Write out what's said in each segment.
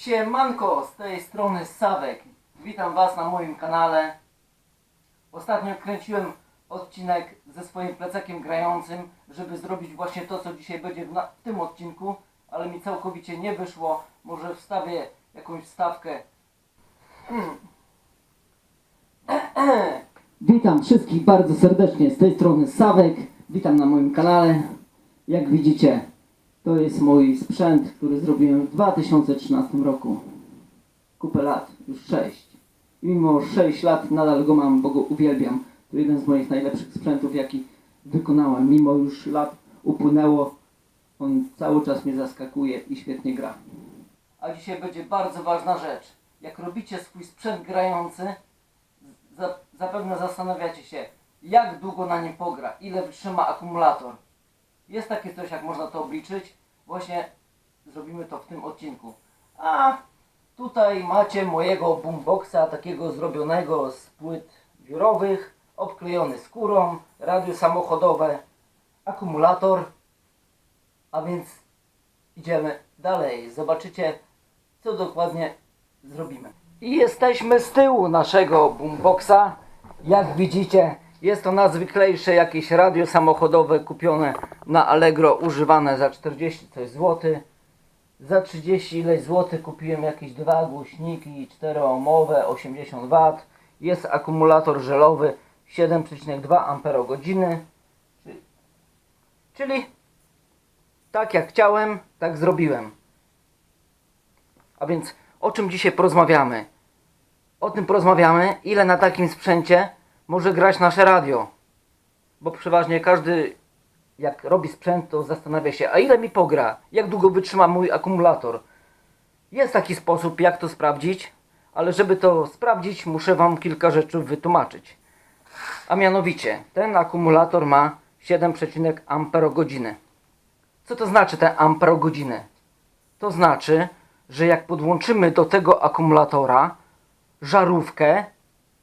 Siemanko, z tej strony Sawek. Witam Was na moim kanale. Ostatnio kręciłem odcinek ze swoim plecakiem grającym, żeby zrobić właśnie to, co dzisiaj będzie w, w tym odcinku, ale mi całkowicie nie wyszło. Może wstawię jakąś wstawkę. Witam wszystkich bardzo serdecznie z tej strony Sawek. Witam na moim kanale. Jak widzicie, to jest mój sprzęt, który zrobiłem w 2013 roku. Kupę lat, już 6. I mimo 6 lat nadal go mam, bo go uwielbiam. To jeden z moich najlepszych sprzętów, jaki wykonałem. Mimo już lat upłynęło, on cały czas mnie zaskakuje i świetnie gra. A dzisiaj będzie bardzo ważna rzecz. Jak robicie swój sprzęt grający, za, zapewne zastanawiacie się, jak długo na nim pogra, ile wytrzyma akumulator. Jest takie coś, jak można to obliczyć. Właśnie zrobimy to w tym odcinku. A tutaj macie mojego boomboxa, takiego zrobionego z płyt wiórowych, obklejony skórą, radio samochodowe, akumulator. A więc idziemy dalej. Zobaczycie, co dokładnie zrobimy. I jesteśmy z tyłu naszego boomboxa. Jak widzicie, jest to najzwyklejsze jakieś radio samochodowe kupione na Allegro, używane za 40 coś złoty. Za 30 ileś złotych kupiłem jakieś dwa głośniki 4-ohmowe 80 W. Jest akumulator żelowy 7,2 Ah. Czyli tak jak chciałem, tak zrobiłem. A więc o czym dzisiaj porozmawiamy? O tym porozmawiamy, ile na takim sprzęcie może grać nasze radio. Bo przeważnie każdy, jak robi sprzęt, to zastanawia się, a ile mi pogra? Jak długo wytrzyma mój akumulator? Jest taki sposób, jak to sprawdzić, ale żeby to sprawdzić, muszę Wam kilka rzeczy wytłumaczyć. A mianowicie, ten akumulator ma 7,1 amperogodziny. Co to znaczy te amperogodziny? To znaczy, że jak podłączymy do tego akumulatora żarówkę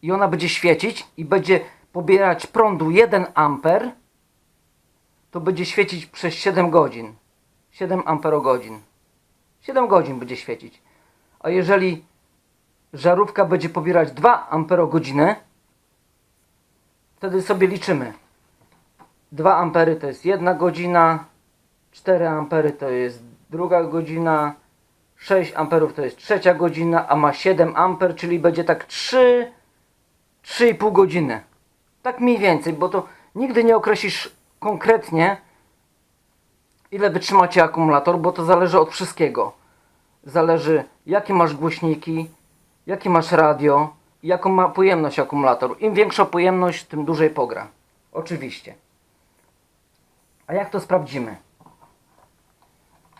i ona będzie świecić i będzie pobierać prądu 1 amper, to będzie świecić przez 7 godzin. 7 amperogodzin. 7 godzin będzie świecić. A jeżeli żarówka będzie pobierać 2 amperogodziny, wtedy sobie liczymy. 2 ampery to jest 1 godzina, 4 ampery to jest druga godzina, 6 amperów to jest trzecia godzina, a ma 7 amper, czyli będzie tak 3, 3,5 godziny. Tak mniej więcej, bo to nigdy nie określisz konkretnie, ile wytrzyma Ci akumulator, bo to zależy od wszystkiego. Zależy, jakie masz głośniki, jakie masz radio, i jaką ma pojemność akumulator. Im większa pojemność, tym dłużej pogra. Oczywiście. A jak to sprawdzimy?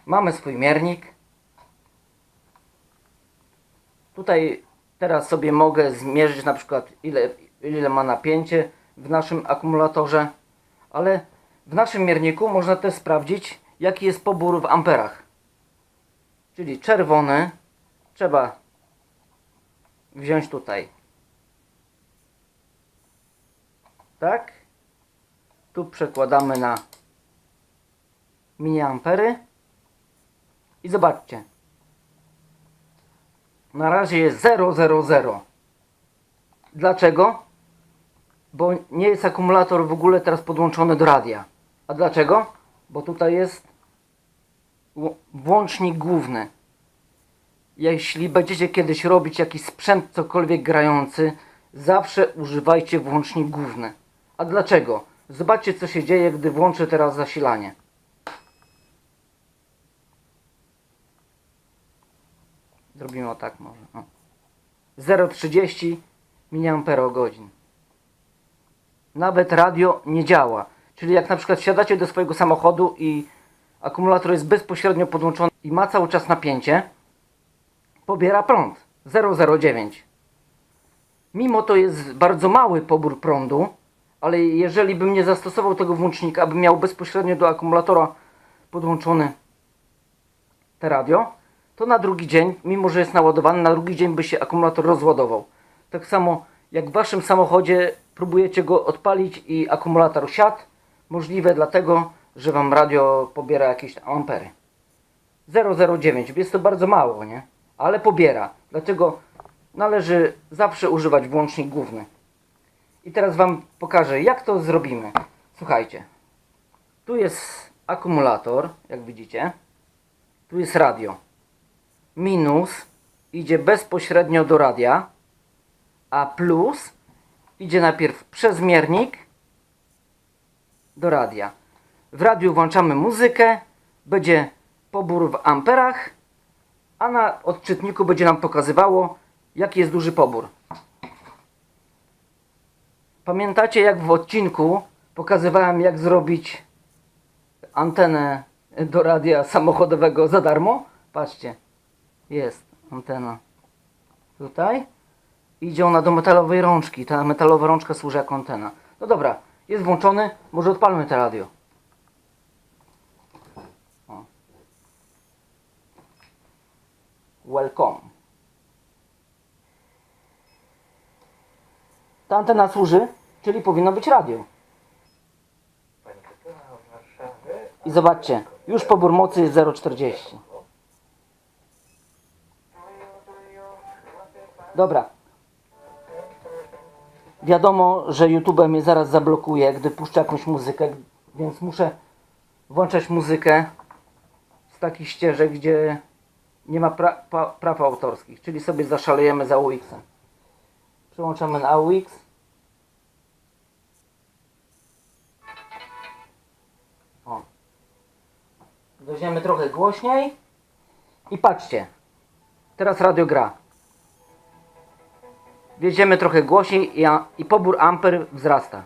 Mamy swój miernik. Tutaj teraz sobie mogę zmierzyć na przykład ile, ile ma napięcie w naszym akumulatorze, ale w naszym mierniku można też sprawdzić jaki jest pobór w amperach. Czyli czerwony trzeba wziąć tutaj. Tak? Tu przekładamy na miliampery i zobaczcie. Na razie jest 000. Dlaczego? Bo nie jest akumulator w ogóle teraz podłączony do radia. A dlaczego? Bo tutaj jest włącznik główny. Jeśli będziecie kiedyś robić jakiś sprzęt cokolwiek grający, zawsze używajcie włącznik główny. A dlaczego? Zobaczcie co się dzieje, gdy włączę teraz zasilanie. Zrobimy o tak może. O. 0,30 mAh. Nawet radio nie działa. Czyli jak na przykład wsiadacie do swojego samochodu i akumulator jest bezpośrednio podłączony i ma cały czas napięcie, pobiera prąd 0,09. Mimo to jest bardzo mały pobór prądu, ale jeżeli bym nie zastosował tego włącznika, aby miał bezpośrednio do akumulatora podłączony te radio, to na drugi dzień, mimo że jest naładowany, na drugi dzień by się akumulator rozładował. Tak samo jak w waszym samochodzie próbujecie go odpalić i akumulator siadł, możliwe dlatego, że wam radio pobiera jakieś ampery. 0,09, jest to bardzo mało, nie? ale pobiera. Dlatego należy zawsze używać włącznik główny. I teraz Wam pokażę, jak to zrobimy. Słuchajcie, tu jest akumulator, jak widzicie. Tu jest radio. Minus idzie bezpośrednio do radia, a plus idzie najpierw przez miernik do radia. W radiu włączamy muzykę, będzie pobór w amperach, a na odczytniku będzie nam pokazywało, jaki jest duży pobór. Pamiętacie, jak w odcinku pokazywałem, jak zrobić antenę do radia samochodowego za darmo? Patrzcie, jest antena tutaj. Idzie ona do metalowej rączki. Ta metalowa rączka służy jako antena. No dobra, jest włączony. Może odpalmy to radio. O. Welcome. Ta antena służy, czyli powinno być radio. I zobaczcie, już pobór mocy jest 0,40. Dobra. Wiadomo, że YouTube mnie zaraz zablokuje, gdy puszczę jakąś muzykę, więc muszę włączać muzykę z takich ścieżek, gdzie nie ma pra pa praw autorskich, czyli sobie zaszalejemy za AUX-em. Przełączamy na AUX. O. Weźmiemy trochę głośniej i patrzcie. Teraz radio gra. Wjedziemy trochę głośniej i, i pobór amper wzrasta.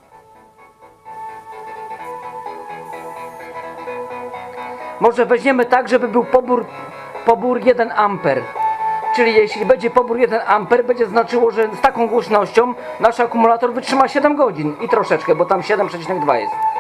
Może weźmiemy tak, żeby był pobór, pobór 1 amper. Czyli jeśli będzie pobór 1 amper, będzie znaczyło, że z taką głośnością nasz akumulator wytrzyma 7 godzin i troszeczkę, bo tam 7,2 jest.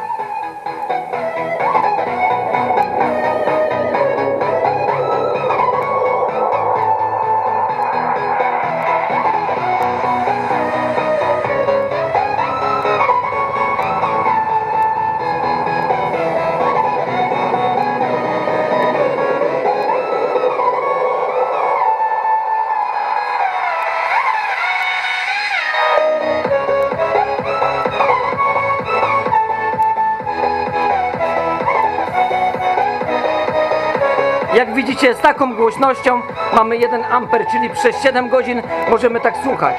Z taką głośnością mamy 1 amper, czyli przez 7 godzin możemy tak słuchać.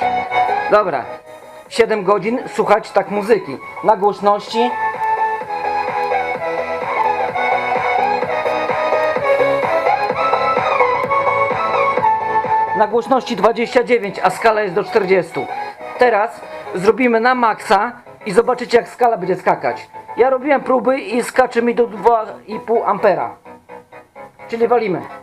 Dobra, 7 godzin słuchać tak muzyki. Na głośności na głośności 29, a skala jest do 40. Teraz zrobimy na maksa i zobaczycie jak skala będzie skakać. Ja robiłem próby i skacze mi do 2,5 ampera. Czyli walimy.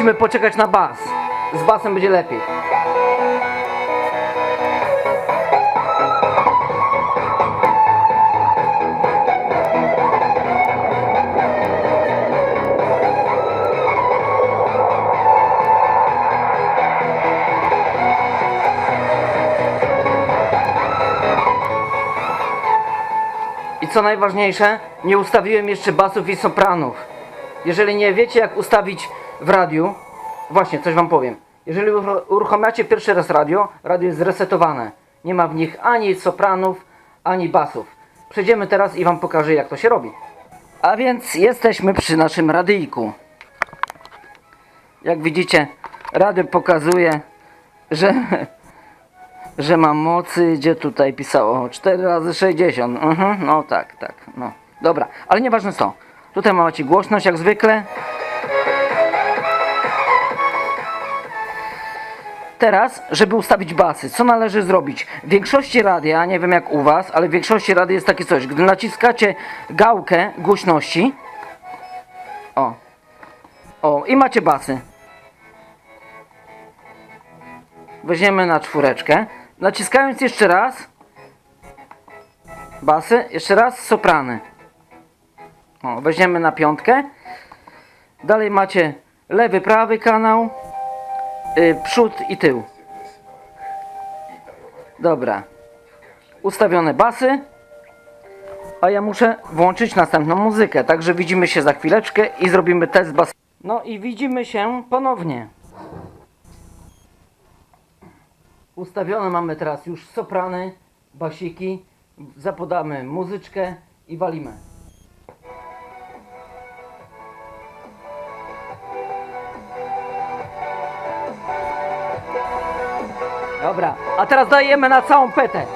Musimy poczekać na bas. Z basem będzie lepiej. I co najważniejsze, nie ustawiłem jeszcze basów i sopranów. Jeżeli nie wiecie jak ustawić w radiu, właśnie coś wam powiem. Jeżeli uruch- uruchamiacie pierwszy raz radio, radio jest zresetowane. Nie ma w nich ani sopranów, ani basów. Przejdziemy teraz i wam pokażę jak to się robi. A więc jesteśmy przy naszym radyjku. Jak widzicie, radio pokazuje, że że ma mocy, gdzie tutaj pisało 4 razy 60. Mhm, no tak, tak, no. Dobra, ale nieważne to. Tutaj macie głośność jak zwykle. Teraz, żeby ustawić basy, co należy zrobić? W większości radia, nie wiem jak u Was, ale w większości radia jest takie coś. Gdy naciskacie gałkę głośności, o, o, i macie basy. Weźmiemy na czwóreczkę. Naciskając jeszcze raz basy, jeszcze raz soprany. O, weźmiemy na piątkę. Dalej macie lewy, prawy kanał, y, przód i tył. Dobra. Ustawione basy. A ja muszę włączyć następną muzykę. Także widzimy się za chwileczkę i zrobimy test bas. No i widzimy się ponownie. Ustawione mamy teraz już soprany, basiki. Zapodamy muzyczkę i walimy. Dobra, a teraz dajemy na całą petę.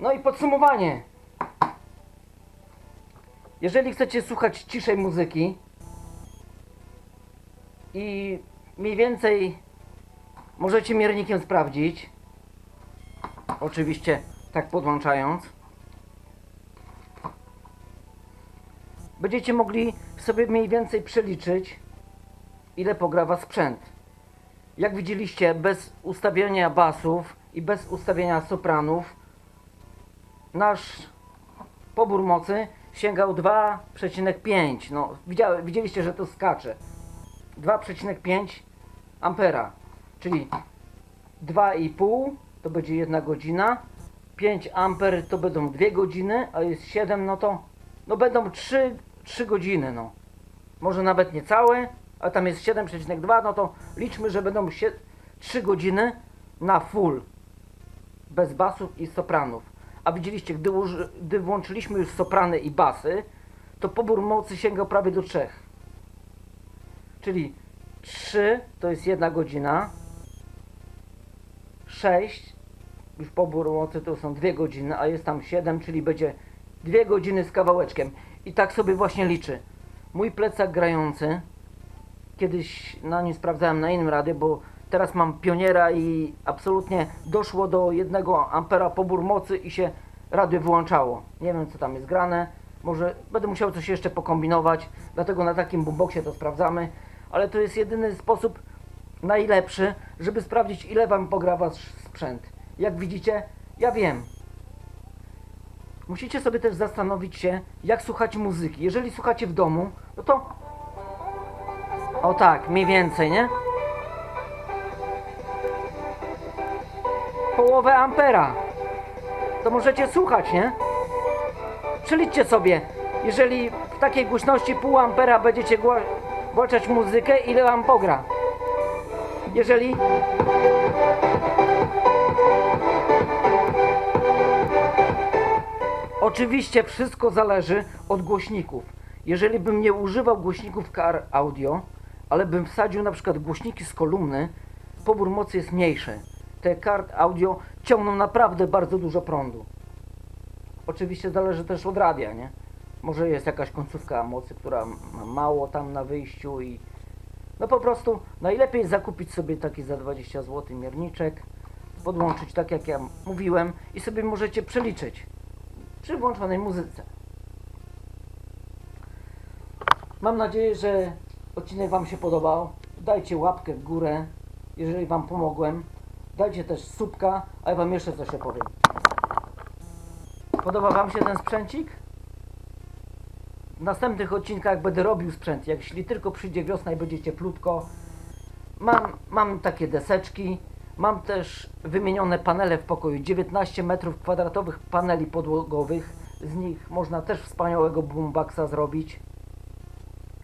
No i podsumowanie. Jeżeli chcecie słuchać ciszej muzyki i mniej więcej możecie miernikiem sprawdzić, oczywiście tak podłączając, będziecie mogli sobie mniej więcej przeliczyć, ile pograwa sprzęt. Jak widzieliście, bez ustawienia basów i bez ustawienia sopranów, nasz pobór mocy sięgał 2,5. No, widzieliście, że to skacze. 2,5 ampera, czyli 2,5 to będzie 1 godzina, 5 amper to będą 2 godziny, a jest 7, no to no będą 3, 3 godziny, no. Może nawet nie całe, a tam jest 7,2, no to liczmy, że będą sie- 3 godziny na full bez basów i sopranów. A widzieliście, gdy, gdy włączyliśmy już soprany i basy, to pobór mocy sięgał prawie do 3. Czyli 3 to jest 1 godzina, 6 już pobór mocy to są 2 godziny, a jest tam 7, czyli będzie 2 godziny z kawałeczkiem. I tak sobie właśnie liczy. Mój plecak grający, kiedyś na nim sprawdzałem na innym radzie, bo teraz mam pioniera i absolutnie doszło do 1 ampera pobór mocy i się radio wyłączało. Nie wiem co tam jest grane, może będę musiał coś jeszcze pokombinować, dlatego na takim boomboxie to sprawdzamy, ale to jest jedyny sposób najlepszy, żeby sprawdzić ile Wam pogra Wasz sprzęt. Jak widzicie, ja wiem. Musicie sobie też zastanowić się, jak słuchać muzyki. Jeżeli słuchacie w domu, no to o tak, mniej więcej, nie? Połowę ampera. To możecie słuchać, nie? Przeliczcie sobie, jeżeli w takiej głośności pół ampera będziecie włączać muzykę, ile wam pogra. Jeżeli Oczywiście wszystko zależy od głośników. Jeżeli bym nie używał głośników car audio, ale bym wsadził na przykład głośniki z kolumny, pobór mocy jest mniejszy. Te kart audio ciągną naprawdę bardzo dużo prądu. Oczywiście zależy też od radia, nie? Może jest jakaś końcówka mocy, która ma mało tam na wyjściu i no po prostu najlepiej zakupić sobie taki za 20 zł mierniczek, podłączyć tak jak ja mówiłem i sobie możecie przeliczyć przy włączonej muzyce. Mam nadzieję, że odcinek Wam się podobał. Dajcie łapkę w górę, jeżeli Wam pomogłem. Dajcie też subka, a ja Wam jeszcze coś opowiem. Podoba Wam się ten sprzęcik? W następnych odcinkach będę robił sprzęt. Jeśli tylko przyjdzie wiosna i będzie cieplutko. Mam, mam takie deseczki. Mam też wymienione panele w pokoju. 19 metrów kwadratowych paneli podłogowych. Z nich można też wspaniałego boomboxa zrobić.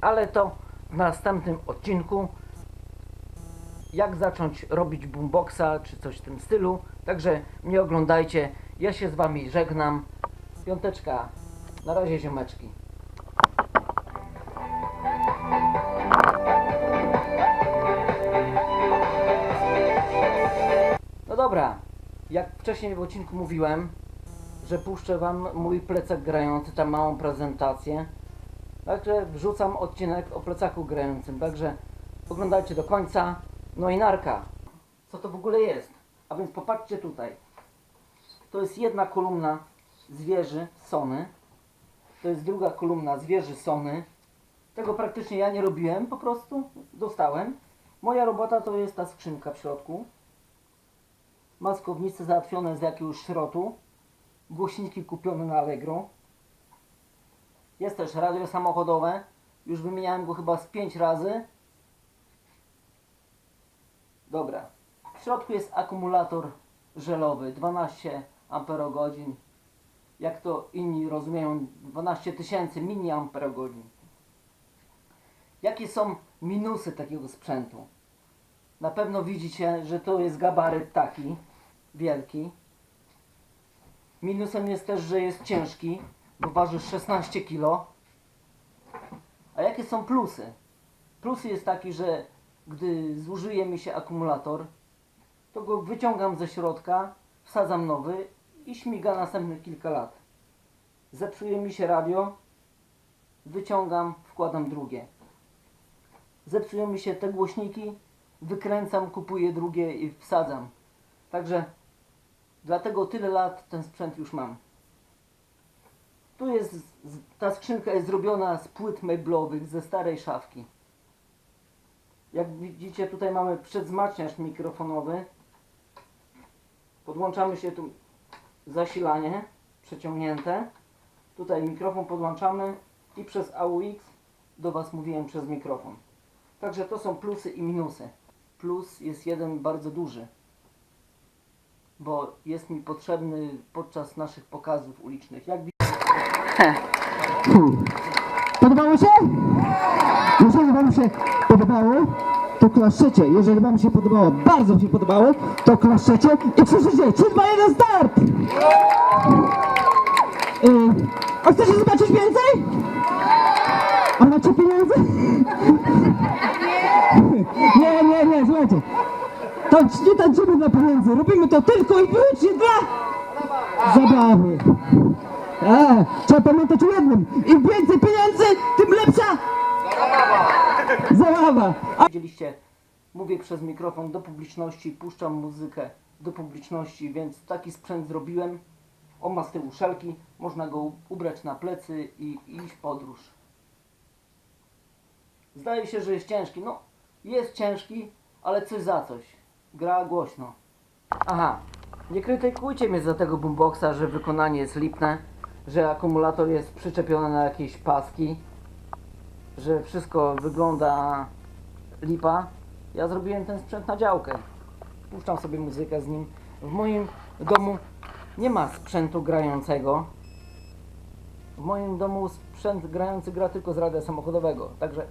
Ale to w następnym odcinku. Jak zacząć robić boomboxa czy coś w tym stylu. Także mnie oglądajcie. Ja się z Wami żegnam. Piąteczka. Na razie ziomeczki. Dobra, jak wcześniej w odcinku mówiłem, że puszczę wam mój plecak grający, tam małą prezentację. Także wrzucam odcinek o plecaku grającym, także oglądajcie do końca. No i narka. Co to w ogóle jest? A więc popatrzcie tutaj. To jest jedna kolumna zwierzy Sony. To jest druga kolumna zwierzy Sony. Tego praktycznie ja nie robiłem, po prostu dostałem. Moja robota to jest ta skrzynka w środku maskownice załatwione z jakiegoś szrotu. głośniki kupione na Allegro. Jest też radio samochodowe. Już wymieniałem go chyba z 5 razy. Dobra. W środku jest akumulator żelowy 12 amperogodzin. Jak to inni rozumieją 12 tysięcy miliamperogodzin. Jakie są minusy takiego sprzętu? Na pewno widzicie, że to jest gabaryt taki wielki. Minusem jest też, że jest ciężki, bo waży 16 kg. A jakie są plusy? Plusy jest taki, że gdy zużyje mi się akumulator, to go wyciągam ze środka, wsadzam nowy i śmiga następne kilka lat. Zepsuje mi się radio, wyciągam, wkładam drugie. Zepsują mi się te głośniki, wykręcam, kupuję drugie i wsadzam. Także dlatego tyle lat ten sprzęt już mam. Tu jest, ta skrzynka jest zrobiona z płyt meblowych ze starej szafki. Jak widzicie tutaj mamy przedzmacniacz mikrofonowy. Podłączamy się tu zasilanie przeciągnięte. Tutaj mikrofon podłączamy i przez AUX do Was mówiłem przez mikrofon. Także to są plusy i minusy. Plus jest jeden bardzo duży, bo jest mi potrzebny podczas naszych pokazów ulicznych. Jak Podobało się? Jeżeli Wam się podobało, to klaszczecie. Jeżeli Wam się podobało, bardzo się podobało, to klaszczecie i krzyczycie 3, 2, 1, start! Yy, a chcecie zobaczyć więcej? A macie pieniądze? Nie, nie, nie, słuchajcie. To nie tańczymy dla pieniędzy, robimy to tylko i wyłącznie dla zabawy. A, trzeba pamiętać o jednym. Im więcej pieniędzy, tym lepsza zabawa. A widzieliście, mówię przez mikrofon do publiczności, puszczam muzykę do publiczności, więc taki sprzęt zrobiłem. On ma z tyłu szelki, można go ubrać na plecy i iść w podróż. Zdaje się, że jest ciężki. No, jest ciężki, ale coś za coś. Gra głośno. Aha, nie krytykujcie mnie za tego boomboxa, że wykonanie jest lipne, że akumulator jest przyczepiony na jakieś paski, że wszystko wygląda lipa. Ja zrobiłem ten sprzęt na działkę. Puszczam sobie muzykę z nim. W moim domu nie ma sprzętu grającego. W moim domu sprzęt grający gra tylko z radia samochodowego. Także